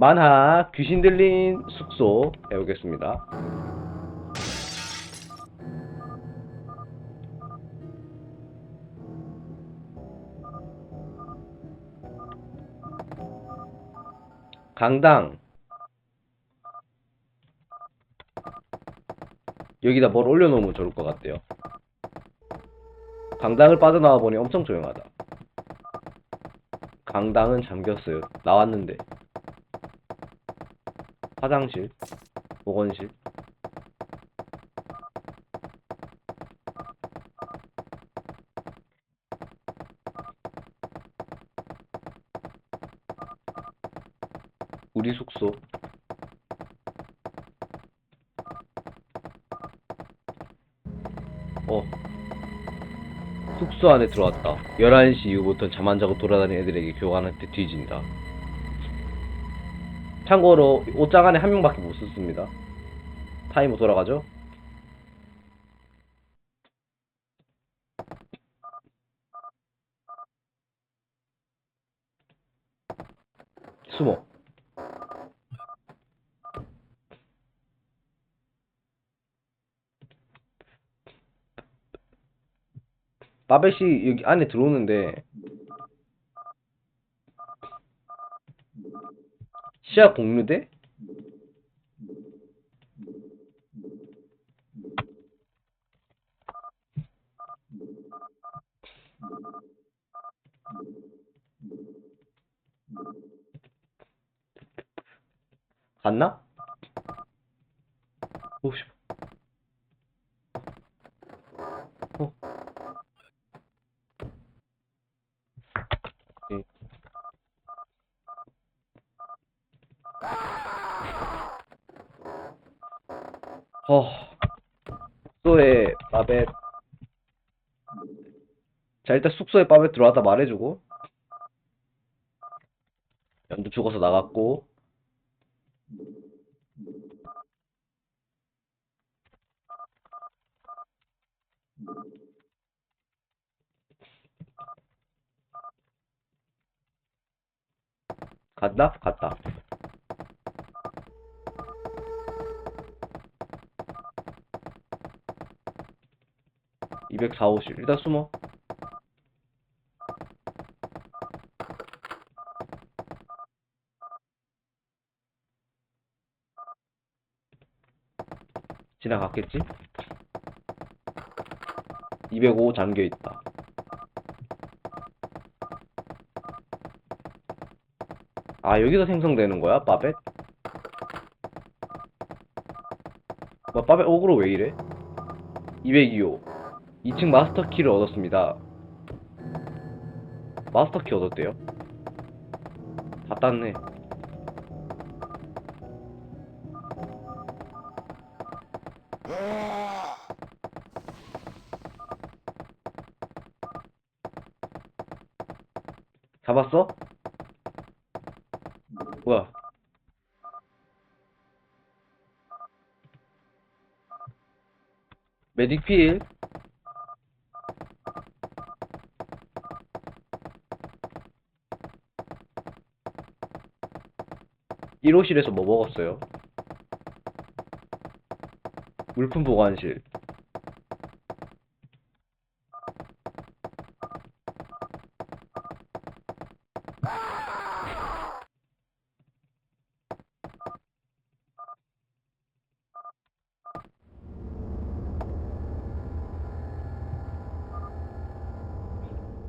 만화 귀신 들린 숙소 해보겠습니다. 강당 여기다 뭘 올려놓으면 좋을 것 같대요. 강당을 빠져나와 보니 엄청 조용하다. 강당은 잠겼어요. 나왔는데. 화장실, 보건실. 우리 숙소. 어. 숙소 안에 들어왔다. 11시 이후부터 잠 안 자고 돌아다니는 애들에게 교관한테 뒤진다. 참고로 옷장 안에 한 명밖에 못 썼습니다. 타이머 돌아가죠? 숨어. 바벳이 여기 안에 들어오는데 진짜 공유대? 갔나? 50. 밥에 자 일단 숙소에 밥에 들어왔다 말해주고 연두 죽어서 나갔고 갔나? 갔다. (204호실) 일단 숨어 지나갔겠지? 205 잠겨있다 아 여기서 생성되는 거야 빠벳? 뭐 빠벳 어그로 왜 이래? 202호 2층 마스터 키를 얻었습니다 마스터 키 얻었대요? 다 땄네 잡았어? 뭐야? 메딕필 1호실에서 뭐 먹었어요? 물품 보관실.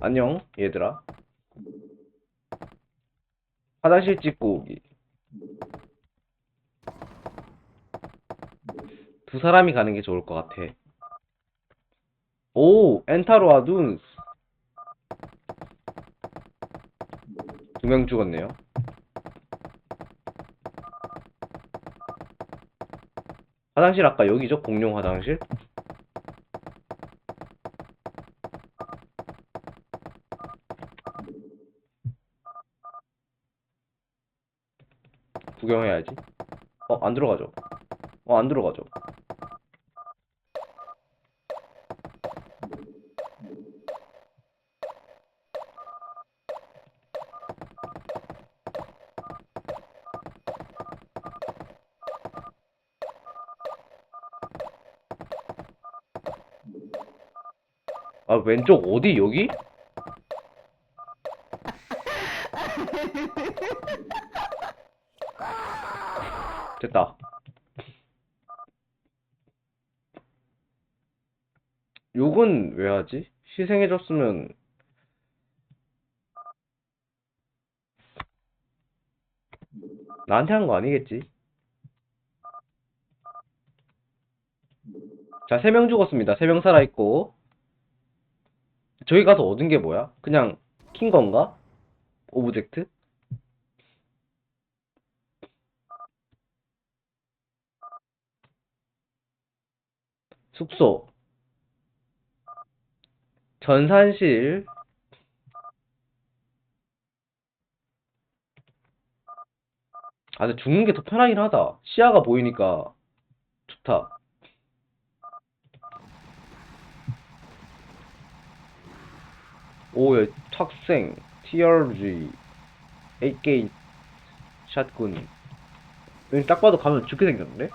안녕 얘들아. 화장실 찍고 오기 두 사람이 가는 게 좋을 것 같아 오 엔타로 아둔스 두 명 죽었네요 화장실 아까 여기죠? 공용 화장실? 구경해야지. 어, 안 들어가죠. 어, 안 들어가죠. 아, 왼쪽 어디, 여기? 됐다. 욕은 왜 하지? 희생해줬으면 나한테 한 거 아니겠지? 자, 세명 죽었습니다. 세명 살아있고. 저기 가서 얻은 게 뭐야? 그냥 킨 건가? 오브젝트? 숙소. 전산실. 아, 근데 죽는 게 더 편하긴 하다. 시야가 보이니까 좋다. 오예 탁생 TRG AK 샷군 여기 딱 봐도 가면 죽게 생겼는데?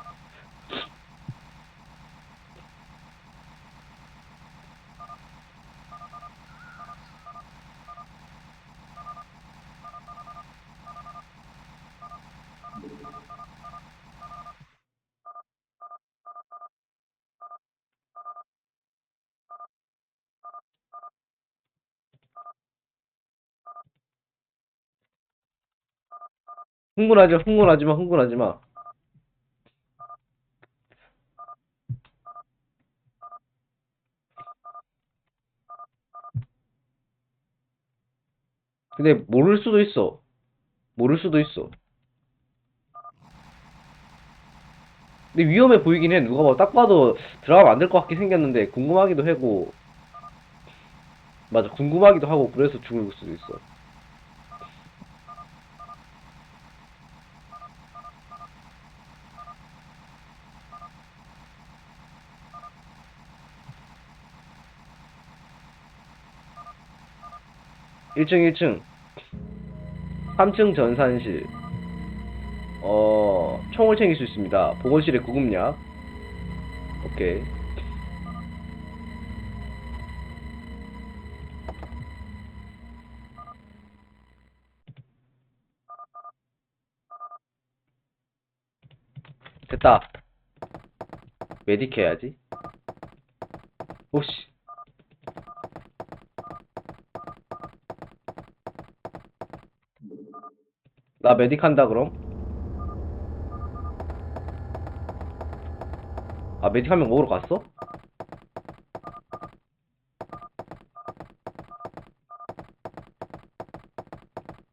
흥분하지 마, 흥분하지 마, 흥분하지 마. 근데 모를 수도 있어. 모를 수도 있어. 근데 위험해 보이긴 해. 누가 봐도 딱 봐도 들어가면 안 될 것 같게 생겼는데 궁금하기도 하고. 맞아, 궁금하기도 하고 그래서 죽을 수도 있어. 일층일층 3층 전산실. 어, 총을 챙길 수 있습니다. 보건실에 구급약. 오케이. 됐다. 메딕 해야지. 오씨. 나 메딕 한다 그럼? 아 메딕 한명 먹으러 갔어?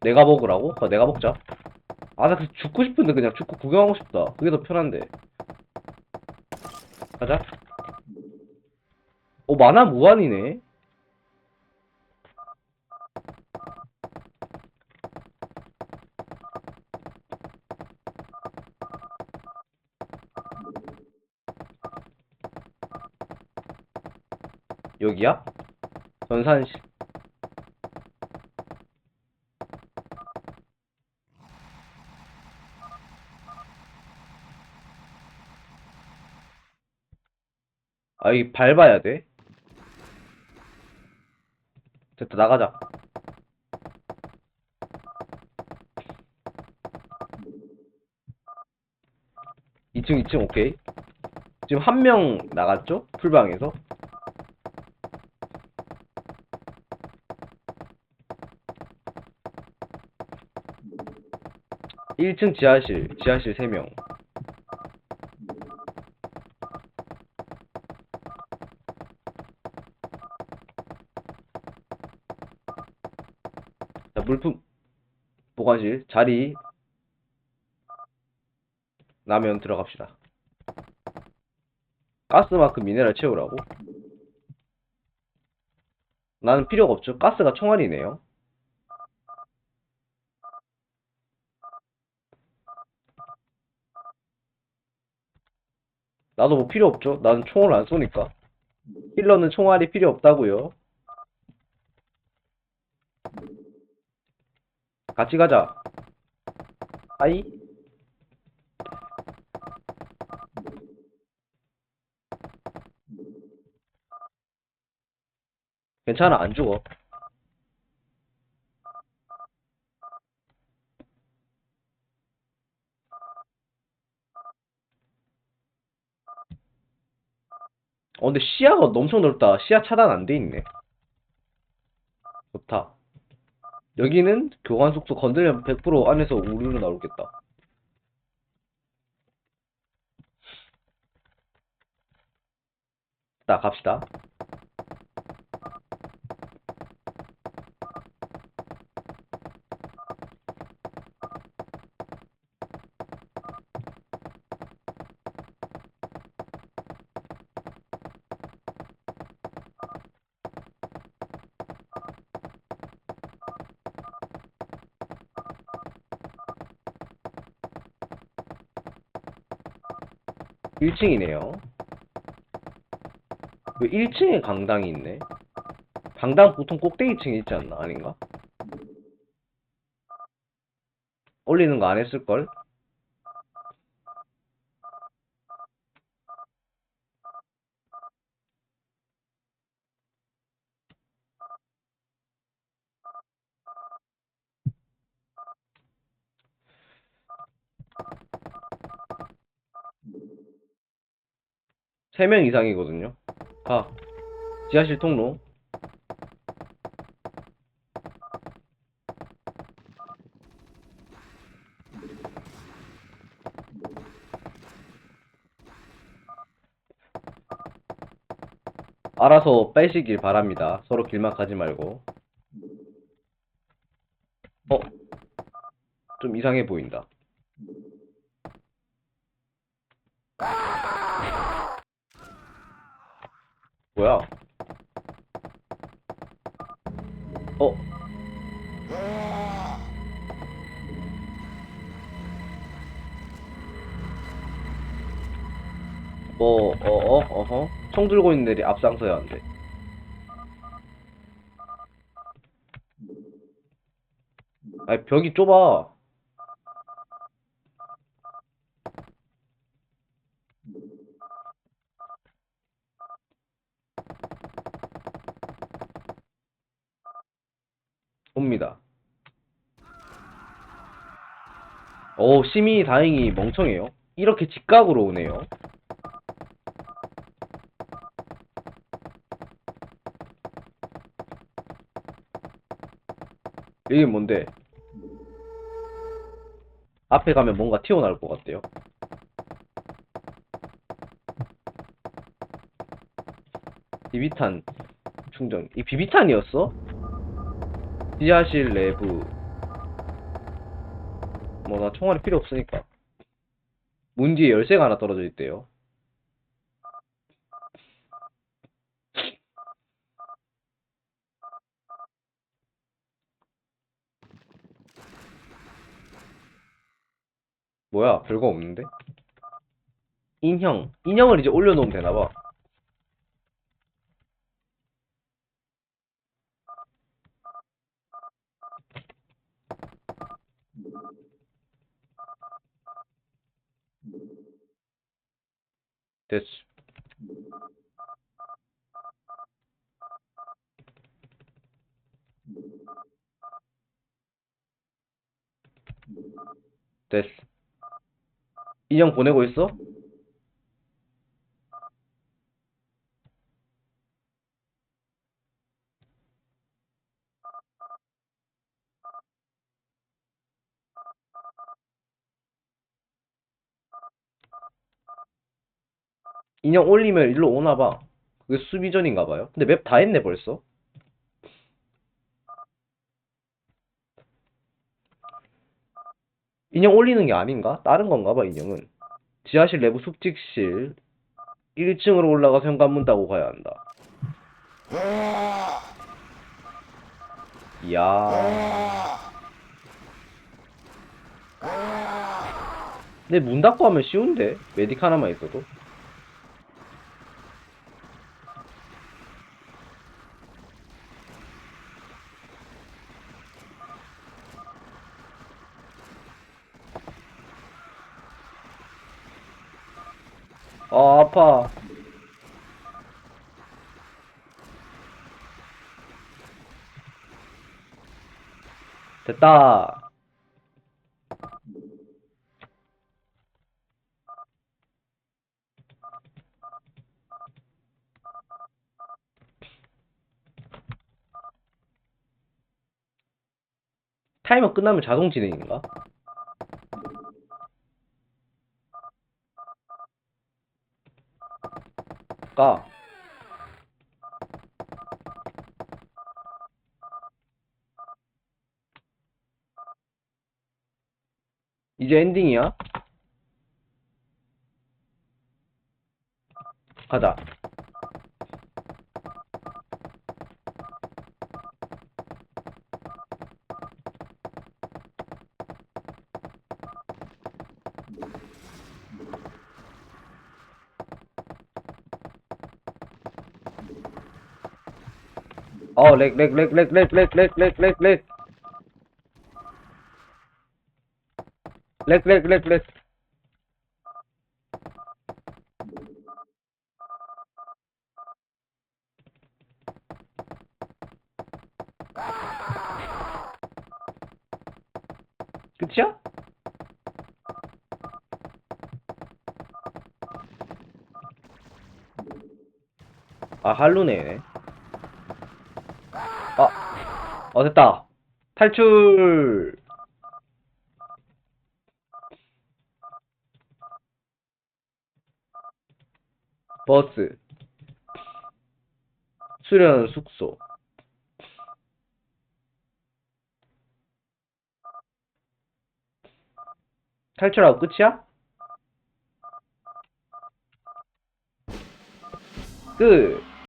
내가 먹으라고? 아 내가 먹자 아 나 죽고 싶은데 그냥 죽고 구경하고 싶다 그게 더 편한데 가자 어 만화 무한이네 여기야? 전산실 아, 이 밟아야 돼? 됐다, 나가자. 이층이층 오케이. 지금 한 명 나갔죠? 풀방에서. 1층 지하실, 지하실 3명. 자, 물품 보관실 자리 나면 들어갑시다. 가스마크 미네랄 채우라고? 나는 필요가 없죠. 가스가 총알이네요. 나도 뭐 필요 없죠. 나는 총을 안 쏘니까. 힐러는 총알이 필요 없다고요. 같이 가자. 하이. 괜찮아, 안 죽어. 어, 근데 시야가 엄청 넓다. 시야 차단 안 돼 있네. 좋다. 여기는 교관 숙소 건들면 100% 안에서 우르르 나오겠다. 자, 갑시다. 일층이네요 왜 1층에 강당이 있네? 강당 보통 꼭대기층에 있지 않나? 아닌가? 올리는 거 안 했을걸? 세명 이상이거든요. 가. 지하실 통로. 알아서 빼시길 바랍니다. 서로 길막 하지 말고. 어? 좀 이상해 보인다. 뭐, 어, 어, 어허? 총 들고 있는 애들이 앞장서야 한대. 아니, 벽이 좁아. 옵니다. 오, 시민이 다행히 멍청해요. 이렇게 직각으로 오네요. 이게 뭔데? 앞에 가면 뭔가 튀어나올 것 같대요. 비비탄 충전. 이 비비탄이었어? 지하실 내부. 뭐, 나 총알이 필요 없으니까. 문 뒤에 열쇠가 하나 떨어져 있대요. 뭐야, 별거 없는데? 인형. 인형을 이제 올려놓으면 되나봐. 됐어. 됐어. 인형 보내고 있어? 인형 올리면 일로 오나 봐. 그게 수비전인가 봐요. 근데 맵 다 했네 벌써. 인형 올리는 게 아닌가? 다른 건가 봐, 인형은. 지하실 내부 숙직실. 1층으로 올라가서 현관문 따고 가야 한다. 이야. 근데 문 닫고 하면 쉬운데? 메딕 하나만 있어도. 아 아파 됐다 타이머 끝나면 자동 진행인가? 까. 이제 엔딩이야? 가자. 어, 렉, 렉, 렉, 렉, 렉, 렉, 렉, 렉, 렉, 렉. 렉, 렉, 렉, 렉. 끝이야? 아, 할루네. 아, 어, 됐다. 탈출! 버스. 수련 숙소. 탈출하고 끝이야? 끝.